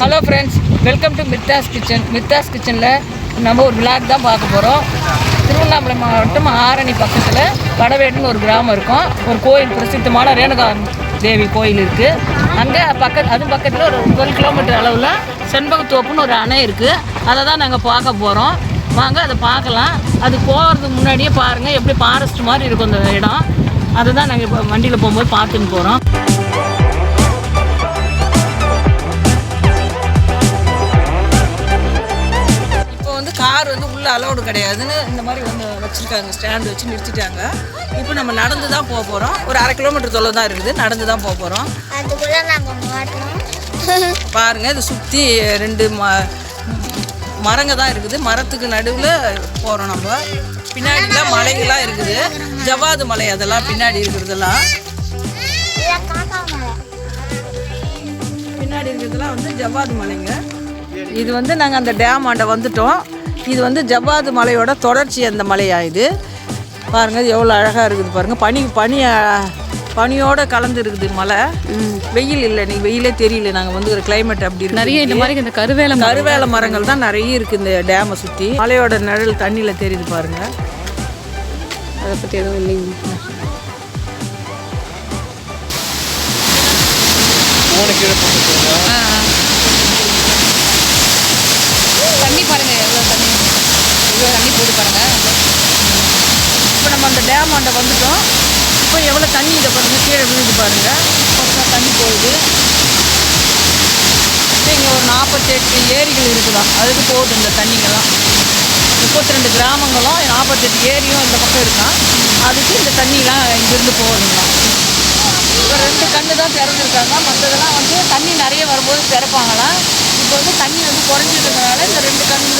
Hello friends welcome to Mithas kitchen Mithas கிச்சனில் நம்ம ஒரு விளாக் தான் பார்க்க போகிறோம் திருவண்ணாமலை மாவட்டம் ஆரணி பக்கத்தில் வடவேடுன்னு ஒரு கிராமம் இருக்கும். ஒரு கோயில் பிரசித்தமான ரேணுகா தேவி கோயில் இருக்குது அங்கே பக்க அது பக்கத்தில் ஒரு டுவெல் கிலோமீட்டர் அளவில் செண்பகத்தோப்புன்னு ஒரு அணை இருக்குது அதை தான் நாங்கள் பார்க்க போகிறோம் வாங்க அதை பார்க்கலாம். அது போகிறதுக்கு முன்னாடியே பாருங்கள் எப்படி ஃபாரஸ்ட் மாதிரி இருக்கும் அந்த இடம். அதை தான் நாங்கள் இப்போ வண்டியில் போகும்போது பார்த்துன்னு போகிறோம் வந்து உள்ள அலௌடு கிடையாதுன்னு இந்த மாதிரி வந்து வச்சுருக்காங்க ஸ்டாண்ட் வச்சு நிறுத்திட்டாங்க. இப்போ நம்ம நடந்து தான் போக போகிறோம் ஒரு அரை கிலோமீட்டர் தொலைவு தான் இருக்குது. நடந்து தான் போக போகிறோம் பாருங்கள் இது சுற்றி ரெண்டு ம மரங்க தான் இருக்குது. மரத்துக்கு நடுவில் போகிறோம் நம்ம. பின்னாடிலாம் மலைகள்லாம் இருக்குது. ஜவாது மலை அதெல்லாம் பின்னாடி இருக்கிறதெல்லாம். பின்னாடி இருக்கிறதுலாம் வந்து ஜவ்வாது மலைங்க. இது வந்து நாங்கள் அந்த டேம் ஆண்ட வந்துட்டோம். இது வந்து ஜவ்வாது மலையோட தொடர்ச்சி அந்த மலையா இது? பாருங்கள் எவ்வளோ அழகாக இருக்குது பாருங்கள் பனி பனி பனியோட கலந்து இருக்குது மலை வெயில் இல்லை நீ வெயிலே தெரியல. நாங்கள் வந்து ஒரு கிளைமேட் அப்படி இருக்கு. நிறைய இந்த மாதிரி இந்த கருவேலம் கருவேல மரங்கள் தான் நிறைய இருக்குது இந்த டேமை சுற்றி மலையோட நிழல் தண்ணியில் தெரியுது பாருங்கள் அதை பற்றி எதுவும் இல்லைங்க. தண்ணி பாருங்க எவ்வளோ தண்ணி இவ்வளோ தண்ணி போட்டு பாருங்கள் இப்போ நம்ம அந்த டேம் ஆண்ட வந்துட்டோம். இப்போ எவ்வளோ தண்ணி இதை பாருங்கள் கீழே விழுது பாருங்கள் கொஞ்சம் தண்ணி போகுது. இங்கே ஒரு நாற்பத்தெட்டு ஏரிகள் இருக்குதாம் அதுக்கு போகுது இந்த தண்ணிங்கெல்லாம். முப்பத்தி ரெண்டு கிராமங்களும் நாற்பத்தெட்டு ஏரியும் இந்த பக்கம் இருக்கான் அதுக்கு இந்த தண்ணிலாம் இங்கேருந்து போகுதுங்களாம் இப்போ ரெண்டு கண்ணு தான் திறந்துருக்காங்க. மற்றதெல்லாம் வந்து தண்ணி நிறைய வரும்போது திறப்பாங்களாம். இப்போ வந்து தண்ணி வந்து குறைஞ்சிருக்கிறதுனால இந்த ரெண்டு கண்ணு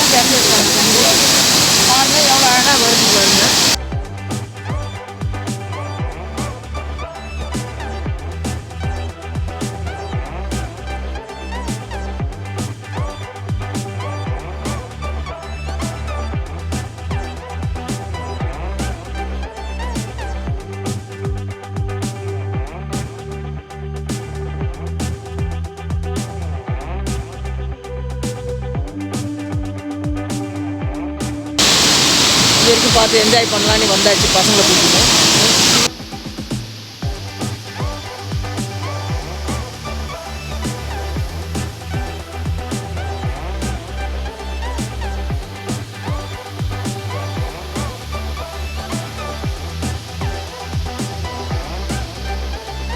இது வரைக்கும் பார்த்து என்ஜாய் பண்ணலான்னு வந்தாச்சு பசங்களை கூட்டிட்டு.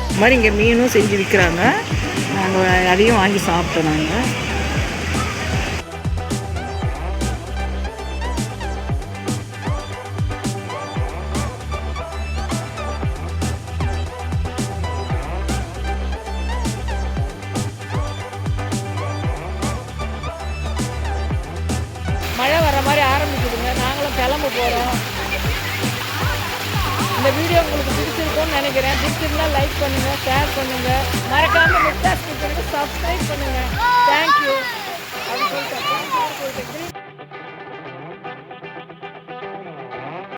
இந்த மாதிரி இங்கே மீனும் செஞ்சு விற்கிறாங்க. நாங்கள் அதையும் வாங்கி சாப்பிட்டோம் நாங்கள் கிளம்ப போகிறோம் இந்த வீடியோ உங்களுக்கு பிடிச்சிருக்கும்னு நினைக்கிறேன். பிடிச்சிருந்தா லைக் பண்ணுங்கள் ஷேர் பண்ணுங்கள் மறக்காமல் மிட்டாஸ் கிச்சனுக்கு சப்ஸ்கிரைப் பண்ணுங்கள் தேங்க்யூ